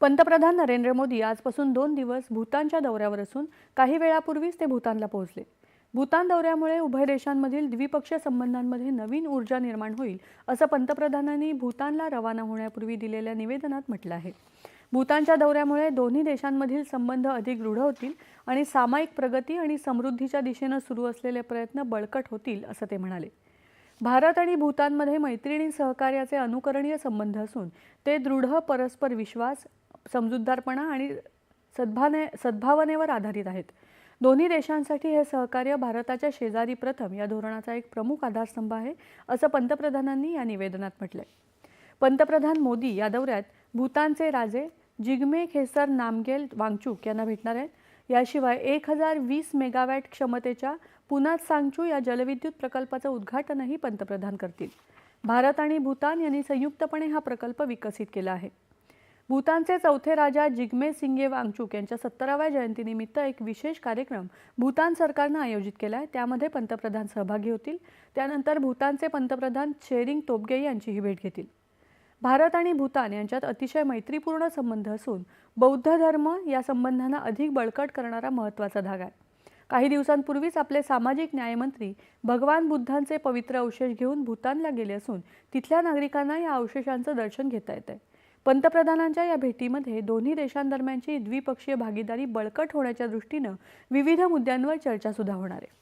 पंतप्रधान नरेंद्र मोदी आजपासून दोन दिवस भूतानच्या दौऱ्यावर असून काही वेळापूर्वीच ते भूतानला पोहोचले. भूतान दौऱ्यामुळे उभय देशांमधील द्विपक्षीय संबंधांमध्ये नवीन ऊर्जा निर्माण होईल असं पंतप्रधानांनी भूतानला रवाना होण्यापूर्वी दिलेल्या निवेदनात म्हटलं आहे. भूतानच्या दौऱ्यामुळे दोन्ही देशांमधील संबंध अधिक दृढ होतील आणि सामायिक प्रगती आणि समृद्धीच्या दिशेनं सुरू असलेले प्रयत्न बळकट होतील असं ते म्हणाले. भारत आणि भूतानमध्ये मैत्रिणी सहकार्याचे अनुकरणीय संबंध असून ते दृढ परस्पर विश्वास समजूतदारपणा आणि सद्भाने सद्भावनेवर आधारित आहेत. दोन्ही देशांसाठी हे सहकार्य भारताच्या शेजारी प्रथम या धोरणाचा एक प्रमुख आधारस्तंभ आहे असं पंतप्रधानांनी या निवेदनात म्हटलंय. पंतप्रधान मोदी या दौऱ्यात भूतानचे राजे जिग्मे खेसर नामगेल वांगचूक यांना भेटणार आहेत. याशिवाय एक हजार वीस मेगावॅट क्षमतेच्या पुनात सांगचू या जलविद्युत प्रकल्पाचं उद्घाटनही पंतप्रधान करतील. भारत आणि भूतान यांनी संयुक्तपणे हा प्रकल्प विकसित केला आहे. भूतानचे चौथे राजा जिग्मे सिंगे वांगचूक यांच्या सत्तराव्या जयंतीनिमित्त एक विशेष कार्यक्रम भूतान सरकारनं आयोजित केला आहे त्यामध्ये पंतप्रधान सहभागी होतील. त्यानंतर भूतानचे पंतप्रधान शेरिंग तोबगे यांचीही भेट घेतील. भारत आणि भूतान यांच्यात अतिशय मैत्रीपूर्ण संबंध असून बौद्ध धर्म या संबंधांना अधिक बळकट करणारा महत्त्वाचा धागा आहे. काही दिवसांपूर्वीच आपले सामाजिक न्यायमंत्री भगवान बुद्धांचे पवित्र अवशेष घेऊन भूतानला गेले असून तिथल्या नागरिकांना या अवशेषांचं दर्शन घेता येतंय. पंतप्रधानांच्या या भेटीमध्ये दोन्ही देशांदरम्यानची द्विपक्षीय भागीदारी बळकट होण्याच्या दृष्टीनं विविध मुद्द्यांवर चर्चासुद्धा होणार आहे.